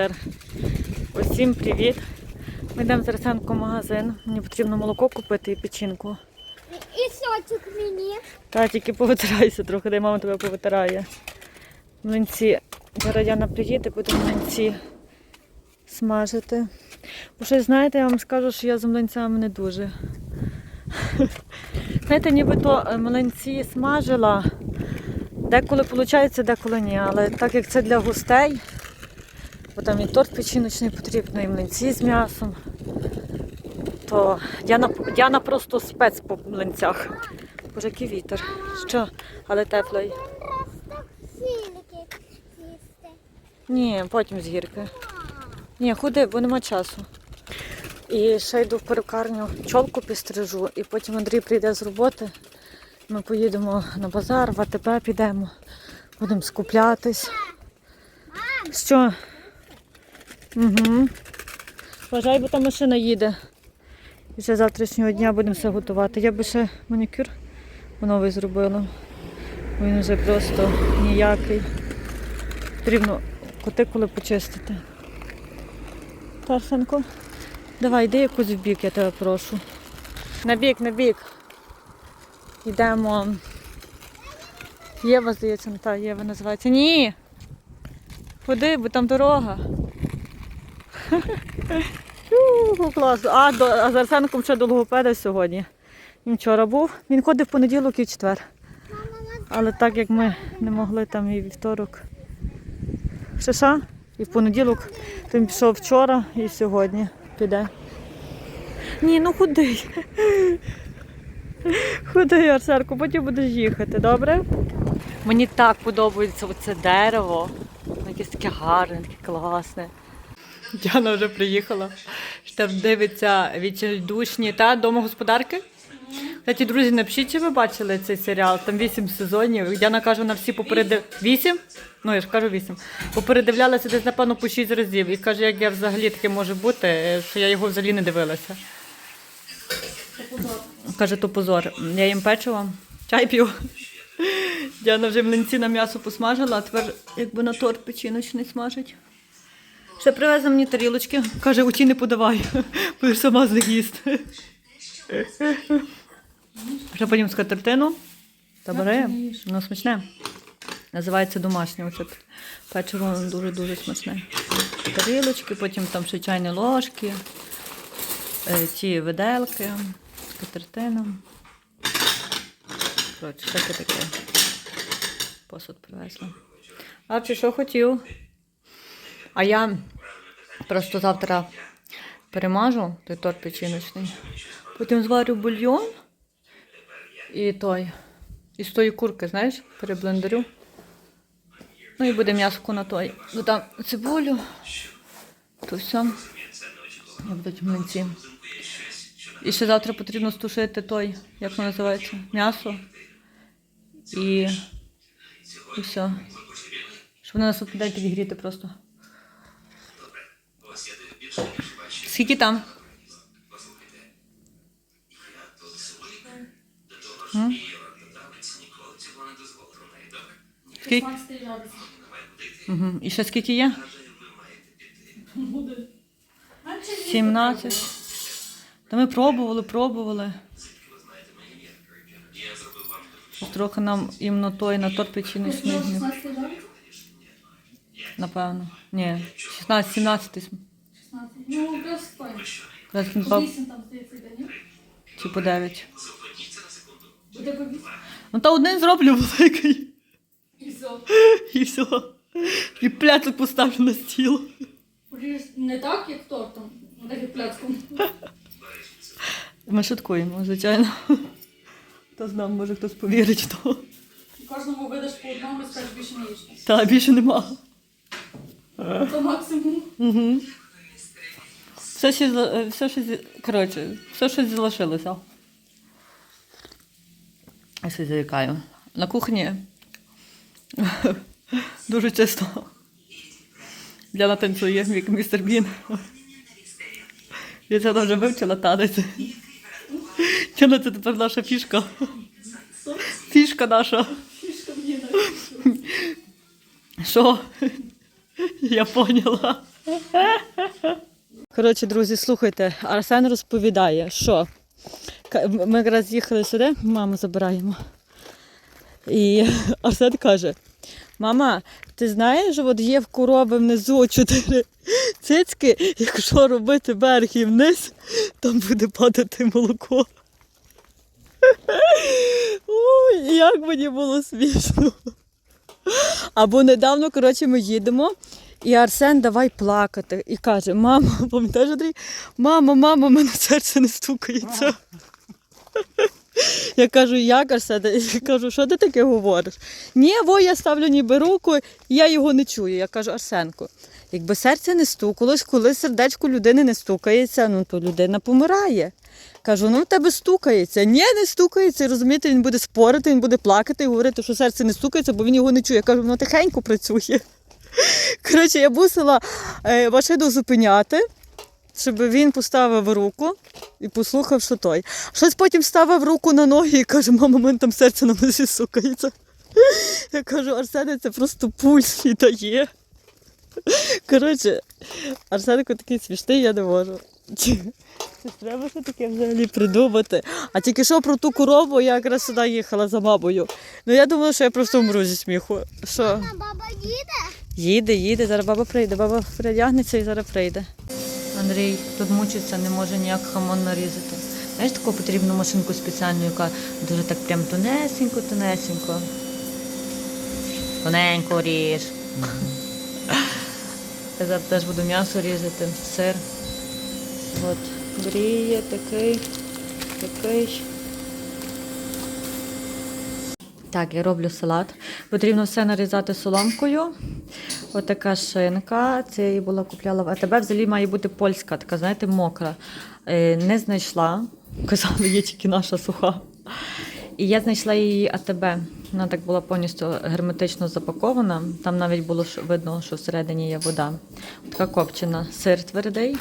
вітер. Усім привіт. Ми йдемо з Арсенком в магазин. Мені потрібно молоко купити і печінку. І сочок мені. Та тільки повитирайся трохи, дай мама тебе повитирає. Млинці. Зараз Яна приїде, будемо млинці смажити. Бо щось, знаєте, я вам скажу, що я з млинцями не дуже. Знаєте, нібито е, млинці смажила. Деколи виходить, деколи ні. Але так як це для гостей, бо там і торт печіночний потрібно, і млинці з м'ясом, то Яна, Яна просто спец по млинцях. Боже, який вітер. Що? Але теплий. Ні, потім з гірки. Ні, ходи, бо нема часу. І ще йду в перукарню, чолку підстрижу, і потім Андрій прийде з роботи. Ми поїдемо на базар, в АТБ підемо, будемо скуплятись. Що? Угу. Вважай, бо там машина їде. І ще завтрашнього дня будемо все готувати. Я би ще манікюр новий зробила. Він вже просто ніякий. Потрібно котикули почистити. Тарсенко, давай, йди якусь в бік, я тебе прошу. На бік, на бік. Йдемо. Єва, здається, та Єва називається. Ні. Ходи, бо там дорога. Клас. А, до, а з Арсенком ще до логопеда сьогодні. Він вчора був. Він ходив в понеділок і в четвер. Але так як ми не могли там і вівторок. Що? І в понеділок він пішов вчора і сьогодні піде. Ні, ну ходи. Ходи, Арсерку, потім будеш їхати, добре? Мені так подобається оце дерево. Воно якесь таке гарне, таке класне. Діана вже приїхала. Штаб дивиться відчайдушні та домогосподарки. Кстати, друзі, напишіть, чи ви бачили цей серіал? Там вісім сезонів. Діана каже, вона всі попередив... Вісім? Ну, я ж кажу вісім. Попередивлялася десь, напевно, по шість разів. І каже, як я взагалі таке може бути, що я його взагалі не дивилася. Каже, то позор. Я їм печиво, чай п'ю. Діана вже млинці на м'ясо посмажила, а тепер якби на торт печіночний смажить. Ще привезла мені тарілочки. Каже, ті не подавай, будеш сама з них їсти. Ще потім скатертину. Та бери, воно смачне. Називається домашнє. Оце печиво воно дуже-дуже смачне. Тарілочки, потім там ще чайні ложки, е, ті виделки, скатертина. Коротше, всяке таке. Посуд привезла. А чи що хотів? А я просто завтра перемажу той торт печіночний. Потім зварю бульйон і той. І з тої курки, знаєш, переблендерю. Ну і буде м'яско на той. Там цибулю. То все. І будуть млинці. І ще завтра потрібно стушити той, як воно називається, м'ясо. І, і все. Щоб воно нас піде підігріти просто. Скільки там? М? Скільки? Угу. І ще скільки є? 17. Та ми пробували, пробували. Трохи нам іменно той на торт печіночний. не- Напевно. Ні, 16, 17 16. Ну, якраз той. Якраз він бав, 8 там здається йде, ні? чи по 9. Буде по 8. Ну та один зроблю великий. І все. І все. І пляцок поставлю на стіл. Поріж не так, як тортом, а так як пляцком. Ми шуткуємо, звичайно. Хто знає, може хтось повірить в то. Кожному видаш по одному і скажеш більше не їж. Та більше нема. То максимум. Угу. Все ще, е, все ще, коротше, все ще залишилося. Я ще заїкаю. На кухні дуже чисто. Діана танцює, як містер Бін. Я це вже вивчила танець. Діана, це тепер наша фішка. Фішка наша. Фішка мені. Що? Я поняла. Коротше, друзі, слухайте, Арсен розповідає, що ми якраз їхали сюди, маму забираємо. І Арсен каже: Мама, ти знаєш, от є в корови внизу чотири цицьки, якщо робити верх і вниз, там буде падати молоко. Ой, як мені було смішно. Або недавно, коротше, ми їдемо, і Арсен давай плакати. І каже: Мама, пам'ятаєш, Андрій? Мама, мама, в мене серце не стукається. Я кажу, як Арсен? Я кажу, що ти таке говориш? Ні, во я ставлю ніби руку, я його не чую. Я кажу, Арсенко, якби серце не стукалось, коли сердечко людини не стукається, ну то людина помирає. Кажу, ну в тебе стукається. Ні, не стукається. Розумієте, він буде спорити, він буде плакати і говорити, що серце не стукається, бо він його не чує. Я кажу, воно тихенько працює. Коротше, я мусила е, машину зупиняти, щоб він поставив руку і послухав, що той. Щось потім ставив руку на ноги і каже, мама, мене там серце на носі сукається. Я кажу, Арсене, це просто пульс і дає. Коротше, Арсенко такий смішний, я не можу. Це треба що таке взагалі придумати. А тільки що про ту корову я якраз сюди їхала за мамою. Ну я думала, що я просто вмру зі сміху. Що? А баба їде? Їде, їде, зараз баба прийде, баба передягнеться і зараз прийде. Андрій тут мучиться, не може ніяк хамон нарізати. Знаєш, таку потрібну машинку спеціальну, яка дуже так прям тонесенько, тонесенько. Тоненько ріж. Я зараз теж буду м'ясо різати, сир. От, гріє такий, такий. Так, я роблю салат. Потрібно все нарізати соломкою. Ось така шинка. Це я її була купляла в АТБ. Взагалі має бути польська, така, знаєте, мокра. Е, Не знайшла. Казали, є тільки наша суха. І я знайшла її АТБ. Вона так була повністю герметично запакована. Там навіть було видно, що всередині є вода. Така копчена, сир твердий.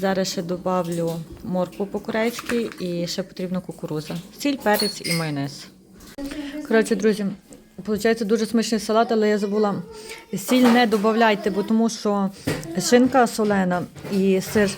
Зараз ще додавлю моркву по-корейськи і ще потрібно кукуруза. Сіль, перець і майонез. Коротше, друзі, виходить дуже смачний салат, але я забула. Сіль не додавайте, бо тому що шинка солена і сир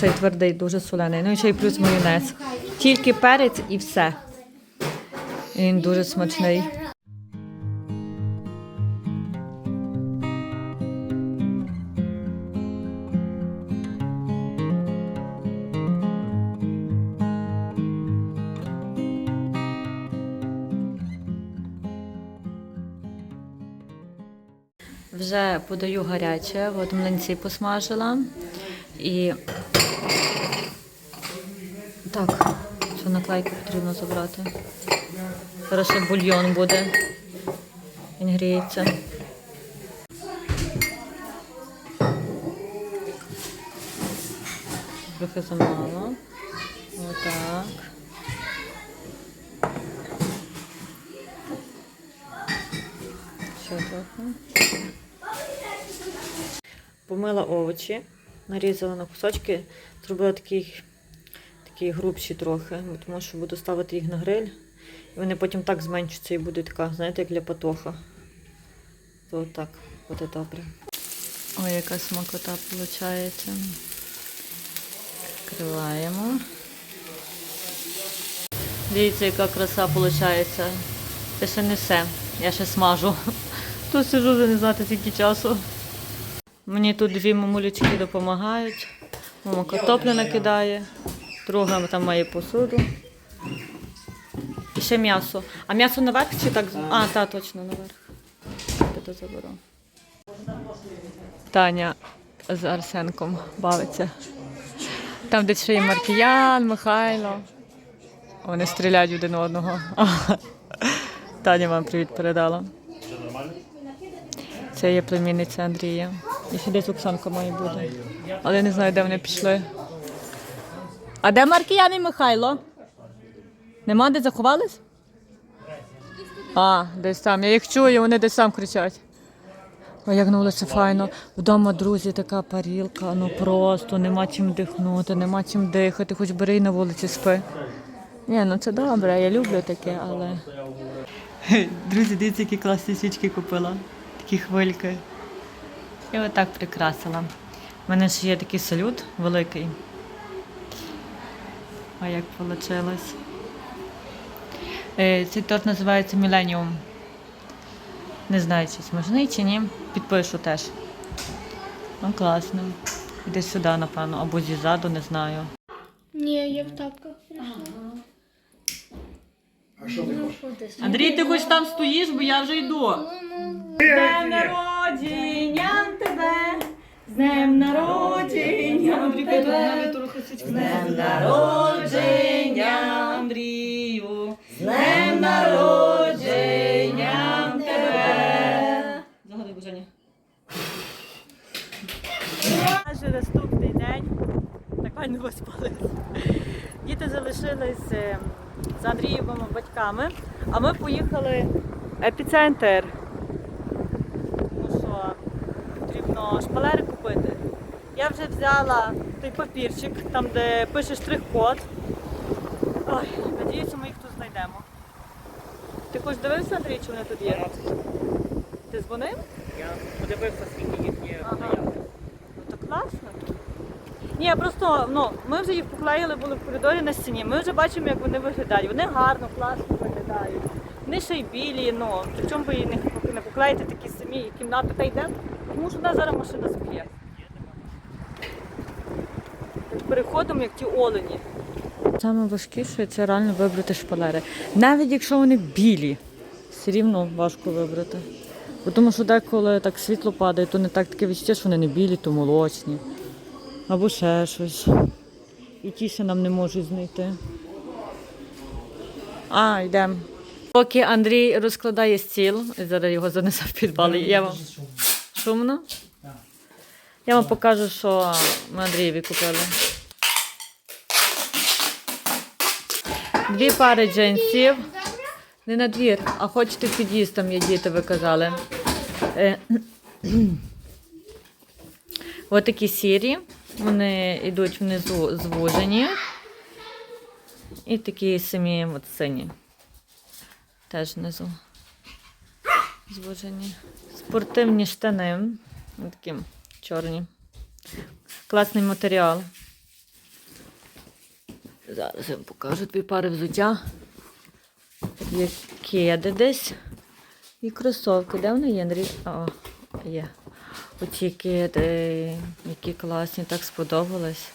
цей твердий, дуже солений. Ну і ще й плюс майонез. Тільки перець і все. І Він дуже смачний. Вже подаю гаряче, от млинці посмажила. І так, цю наклейку потрібно забрати. Зараз бульйон буде. Він гріється. Трохи замало. Отак. Ще трохи. Помила овочі, нарізала на кусочки, зробила такі, такі грубші трохи, тому що буду ставити їх на гриль. І вони потім так зменшаться і буде така, знаєте, як ляпатоха. То так, буде добре. Ой, яка смакота виходить. Відкриваємо. Дивіться, яка краса виходить. Це ще не все. Я ще смажу. Тут сижу вже не знати скільки часу. Мені тут дві мамулечки допомагають. Мама картоплю накидає, друга там має посуду. І ще м'ясо. А м'ясо наверх чи так? А, так, точно наверх. Заберу. Таня з Арсенком бавиться. Там десь ще є Маркіян, Михайло. Вони стріляють один одного. Таня вам привіт передала. Це є племінниця Андрія. Ще десь Оксанка має бути. Але я не знаю, де вони пішли. А де Маркіян і Михайло? Нема де заховались? А, десь там. Я їх чую, вони десь там кричать. Ой, як на вулиці файно. Вдома, друзі, така парілка, ну просто нема чим дихнути, нема чим дихати, хоч бери і на вулиці спи. Ні, ну це добре, я люблю таке, але. Друзі, дивіться, які класні свічки купила. Такі хвильки. І отак прикрасила. У мене ще є такий салют великий. А як вийшло? Цей торт називається Millennium. Не знаю, чи смачний чи ні. Підпишу теж. Ну, класно. Іде сюди, напевно, або зізаду, не знаю. Ні, я в тапках. А що ти хочеш? Андрій, ти хоч там стоїш, бо я вже йду. З днем народження тебе! З днем народження! Андрій, З днем народження, Андрію! З днем народження тебе! Загадуй бажання. Майже наступний день. Так файно виспались. Діти залишились е, з Андрієвими батьками, а ми поїхали в епіцентр. Тому що потрібно шпалери купити. Я вже взяла той папірчик, там де пише штрих-код. Ой, надіюся, ми їх тут знайдемо. Ти хоч дивився, Андрій, чи вони тут є? Ти дзвонив? Я подивився, скільки їх є. Ага. Ну то класно. Ні, просто ну, ми вже їх поклеїли були в коридорі на стіні. Ми вже бачимо, як вони виглядають. Вони гарно, класно виглядають. Вони ще й білі, ну при чому ви їх не, поклеїте такі самі, і кімната та йде, тому що в нас зараз машина зб'є. Так Переходимо, як ті олені. Саме важкіше це реально вибрати шпалери. Навіть якщо вони білі, все рівно важко вибрати. Бо Тому що деколи так світло падає, то не так таке відчуття, що вони не білі, то молочні. Або ще щось. І ті ще нам не можуть знайти. А, йдемо. Поки Андрій розкладає стіл, і зараз його занесе в підвал. Я вам... Шумно? Я вам покажу, що ми Андрієві купили. Дві пари джинсів. Не на двір, а хочете в під'їзд, є діти, ви казали. Е, Ось такі сірі. Вони йдуть внизу звужені. І такі самі от сині. Теж внизу. Звужені. Спортивні штани. Такі чорні. Класний матеріал. Зараз я вам покажу дві пари взуття. Є кеди десь. І кросовки. Де вони є, Андрій? О, є. Оці кеди, які класні, так сподобалось.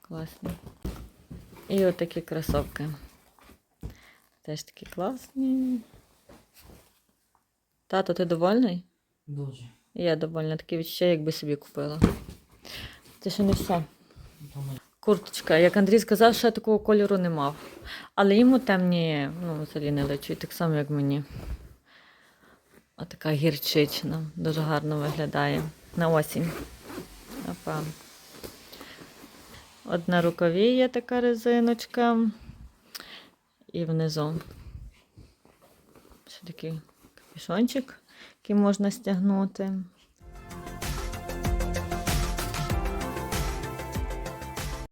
Класні. І отакі кросовки. Теж такі класні. Тато, ти довольний? Дуже. Я довольна. Такі відчуття, якби собі купила. Це ще не все. Курточка, як Андрій сказав, ще такого кольору не мав. Але йому темні, ну, взагалі не личуть, так само, як мені. Отака гірчична, дуже гарно виглядає на осінь. Опа. От на рукаві є така резиночка. І внизу. Ще такий капюшончик, який можна стягнути.